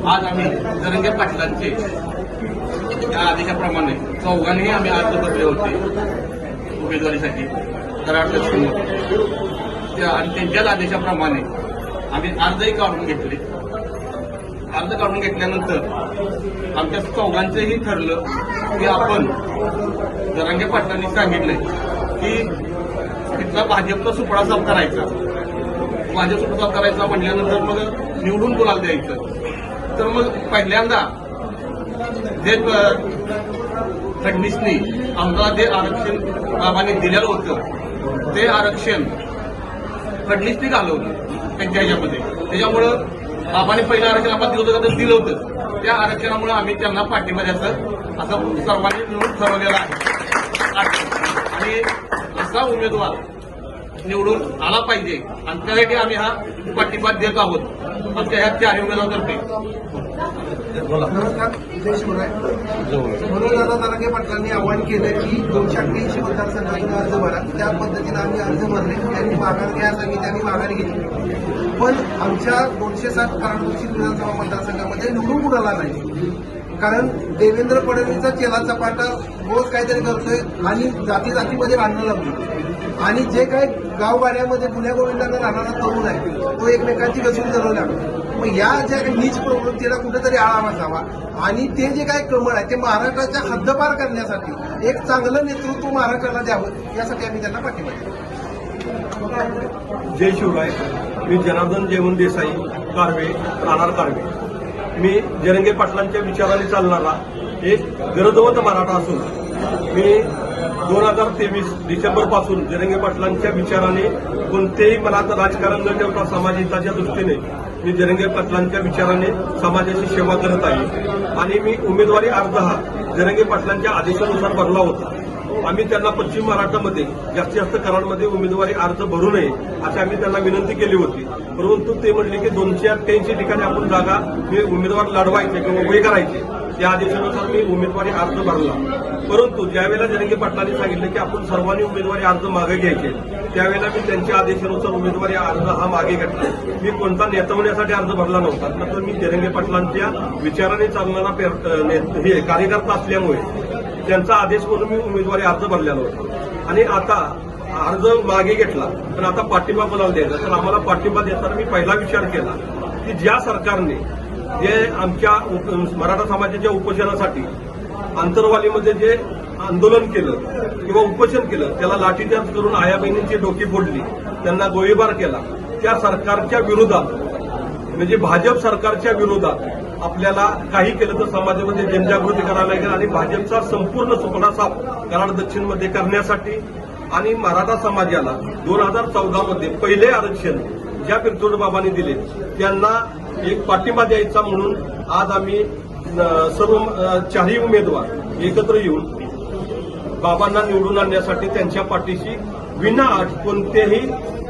आज आम्ही जरंगे पाटलांचे या आदेशाप्रमाणे चौघांनीही आम्ही अर्ज भरले होते उमेदवारीसाठी कराड लक्ष्मी. आणि त्यांच्याच आदेशाप्रमाणे आम्ही अर्जही काढून घेतले. अर्ज काढून घेतल्यानंतर आमच्या चौघांचंही ठरलं की आपण जरंगे पाटलांनी सांगितलंय की तिथला भाजपचा सुपडा साफ करायचा. भाजप सुपडा साफ करायचा म्हटल्यानंतर मग निवडून बोलायला द्यायचं. तर मग पहिल्यांदा जे फडणीसनी आम्हाला जे आरक्षण बाबांनी दिलेलं होतं ते आरक्षण फडणीसनी घालवलं त्यांच्या ह्याच्यामध्ये. त्याच्यामुळं बाबांनी पहिलं आरक्षण आम्हाला दिलं होतं तर दिलं होतं. त्या आरक्षणामुळे आम्ही त्यांना पाठिंबा द्यायचं असं सर्वांनी मिळून ठरवलेलं आहे. आणि असा उमेदवार निवडून आला पाहिजे. आणि त्यासाठी आम्ही हा पाठिंबा देत आहोत. ह्या चारही उमेदवारातर्फे. नमस्कार जय शिवराय म्हणून दादा तारंगे पाटलांनी आवाहन केलं की दोनशे अठ्ठ्याऐंशी मतदारसंघातून अर्ज भरा. त्या पद्धतीनं आम्ही अर्ज भरले. त्यांनी माघार घ्या सांगितली त्यांनी माघार घेतली. पण आमच्या दोनशे सात कराड दक्षिण विधानसभा मतदारसंघामध्ये निवडून कुणाला नाही कारण देवेंद्र फडणवीसचा चेला चपाटा रोज काहीतरी करतोय आणि जाती जातीमध्ये भांडणं लागतो आणि जे काय गावगाड्यामध्ये गुन्ह्या गोविंदांना राहणारा तरुण आहे तो एकमेकांची घसरून लागतो मग या ज्या काही नीच प्रवृत्तीला कुठेतरी आळा बसावा. आणि ते जे काय कमळ आहे ते महाराष्ट्राच्या हद्दपार करण्यासाठी एक चांगलं नेतृत्व महाराष्ट्राला द्यावं यासाठी आम्ही त्यांना पाठिंबा दिला जय शिवराय. मी जनार्दन जयवंत देसाई कारवे राहणार कारवे. मी जरंगे पाटलांच्या विचाराने चालणारा एक गरजवंत मराठा असून मी दोन हजार तेवीस डिसेंबरपासून जरंगे पाटलांच्या विचाराने कोणतेही मनात राजकारण न ठेवता समाजहिताच्या दृष्टीने मी जरंगे पाटलांच्या विचाराने समाजाची सेवा करत आहे. आणि मी उमेदवारी अर्ज हा जरंगे पाटलांच्या आदेशानुसार भरला होता. आम्ही त्यांना पश्चिम महाराष्ट्रामध्ये जास्तीत जास्त कराडमध्ये उमेदवारी अर्ज भरू नये अशी आम्ही त्यांना विनंती केली होती. परंतु ते म्हणले की दोनशे अठ्ठ्याऐंशी ठिकाणी आपण जागा हे उमेदवार लढवायचे किंवा उभे करायचे. त्या आदेशानुसार मी उमेदवारी अर्ज भरला. परंतु ज्यावेळेला जरंगे पाटलांनी सांगितलं की आपण सर्वांनी उमेदवारी अर्ज मागे घ्यायचे त्यावेळेला मी त्यांच्या आदेशानुसार उमेदवारी अर्ज हा मागे घेतला. मी कोणता नेतवण्यासाठी अर्ज भरला नव्हता नंतर मी जरंगे पाटलांच्या विचाराने चालणारा हे कार्यकर्ता असल्यामुळे त्यांचा आदेश म्हणून मी उमेदवारी अर्ज भरलेला होता. आणि आता अर्ज मागे घेतला पण आता पाठिंबा कोणाला द्यायचा? तर आम्हाला पाठिंबा देताना मी पहिला विचार केला की ज्या सरकारने जे आमच्या उप- मराठा समाजाच्या उपोषणासाठी आंतरवालीमध्ये जे आंदोलन केलं किंवा उपोषण केलं त्याला लाठीचार्ज करून आया बहिणींची डोकी फोडली त्यांना गोळीबार केला त्या सरकारच्या विरोधात म्हणजे भाजप सरकारच्या विरोधात आपल्याला काही केलं तर समाजामध्ये जनजागृती करावी लागेल आणि भाजपचा संपूर्ण सुपडा साफ कराड दक्षिणमध्ये करण्यासाठी आणि मराठा समाजाला दोन हजार चौदामध्ये पहिले आरक्षण ज्या पिरतोड बाबांनी दिले त्यांना एक पाठिंबा द्यायचा म्हणून आज आम्ही सर्व चारही उमेदवार एकत्र येऊन बाबांना निवडून आणण्यासाठी त्यांच्या पाठीशी विनाअट कोणत्याही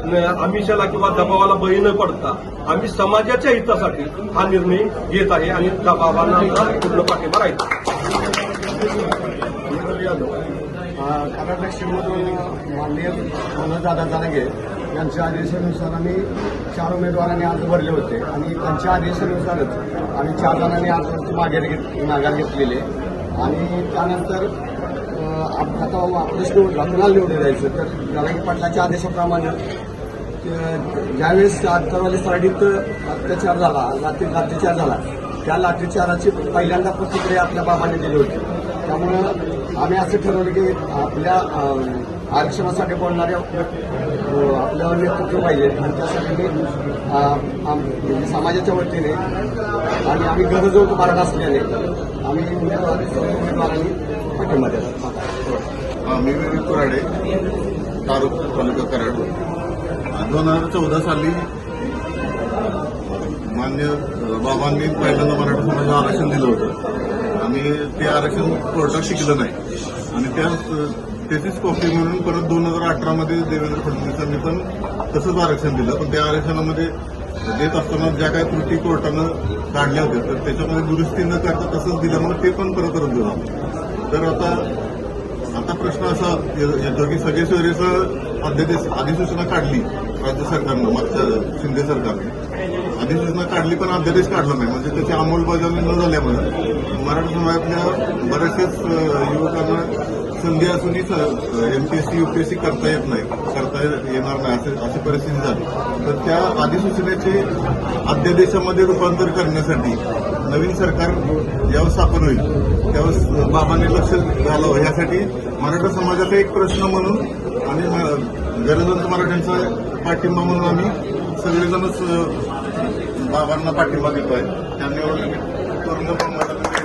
आमिषाला किंवा दबावाला बळी न पडता आम्ही समाजाच्या हितासाठी हा निर्णय घेत आहे आणि त्या पूर्ण पाठिंबा राहील. कर्नाटक दक्षिणमधून माननीय मनोजदादा जारंगे यांच्या आदेशानुसार आम्ही चार उमेदवारांनी अर्ज भरले होते आणि त्यांच्या आदेशानुसारच आम्ही चार जणांनी अर्ज माघार घेत माघार घेतलेले आणि त्यानंतर आता आपल्याच उठला लग्नाला निवडून जायचं तर नारायण पाटलाच्या आदेशाप्रमाणे ज्यावेळेस आंतरवाली साडीत अत्याचार झाला लाठी लाठीचार झाला त्या लाठीचाराची पहिल्यांदा प्रतिक्रिया आपल्या बाबाने दिली होती. त्यामुळं आम्ही असं ठरवलं की आपल्या आरक्षणासाठी बोलणाऱ्या आपल्यावर नेतृत्व पाहिजे. आणि त्यासाठी मी म्हणजे समाजाच्या वतीने आणि आम्ही गरजवंत मार्ग असल्याने आम्ही उमेदवारांनी पाठिंबा द्यायला मी विवेक कुराडे तारुक तालुका कराड. दोन हजार चौदा साली मान्य बाबांनी पहिल्यांदा मराठा समाजाला आरक्षण दिलं होतं. आणि ते आरक्षण कोर्टात शिकलं नाही. आणि त्या त्याचीच कॉपी म्हणून परत दोन हजार अठरामध्ये देवेंद्र फडणवीसांनी पण तसंच आरक्षण दिलं. पण त्या आरक्षणामध्ये देत असताना ज्या काही त्रुटी कोर्टानं काढल्या होत्या तर त्याच्यामध्ये दुरुस्ती न करता तसंच दिल्यामुळे ते पण परत रद्द झालं. तर आता आता प्रश्न असा येतो की सगळे सोयरेचं अध्यादेश अधिसूचना काढली राज्य सरकारनं मागच्या शिंदे सरकारने. अधिसूचना काढली पण अध्यादेश काढला नाही. म्हणजे त्याची अंमलबजावणी न झाल्यामुळे मराठा समाजातल्या बऱ्याचशाच युवकांना संधी असूनही एमपीएससी युपीएससी करता येत नाही. करता येणार नाही असे अशी परिस्थिती झाली. तर त्या अधिसूचनेचे अध्यादेशामध्ये रूपांतर करण्यासाठी नवीन सरकार ज्यावेळेस स्थापन होईल त्यावेळेस बाबांनी लक्ष घालावं. यासाठी मराठा समाजाचा एक प्रश्न म्हणून आणि गरजवंत मराठ्यांचा पाठिंबा म्हणून आम्ही सगळेजणच बाबांना पाठिंबा देतो आहे निवडणुकीत तुरुंग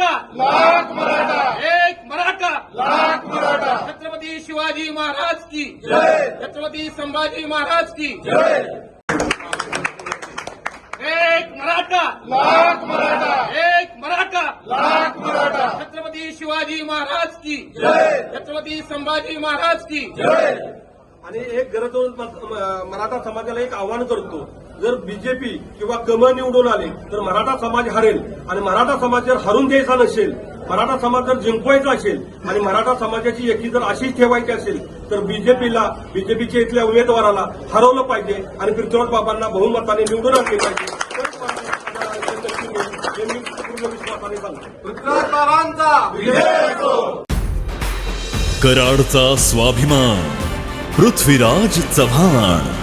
मराठा. लाख मराठा. एक मराठा. लाख मराठा. छत्रपती शिवाजी महाराज की. जय. छत्रपती संभाजी महाराज की. जय. एक मराठा. लाख मराठा. एक मराठा. लाख मराठा. छत्रपती शिवाजी महाराज की. जय. छत्रपती संभाजी महाराज की. जय. आणि एक गरज मराठा समाजाला एक आव्हान करतो. जर बीजेपी किंवा कमळ निवडून आले तर मराठा समाज हरेल आणि मराठा समाज जर हरून द्यायचा नसेल मराठा समाज जर जिंकवायचा असेल आणि मराठा समाजाची एकी जर अशीच ठेवायची असेल तर बीजेपीला बीजेपीच्या इथल्या उमेदवाराला हरवलं पाहिजे आणि पृथ्वीराज बाबांना बहुमताने निवडून आणले पाहिजे. कराडचा स्वाभिमान पृथ्वीराज चव्हाण.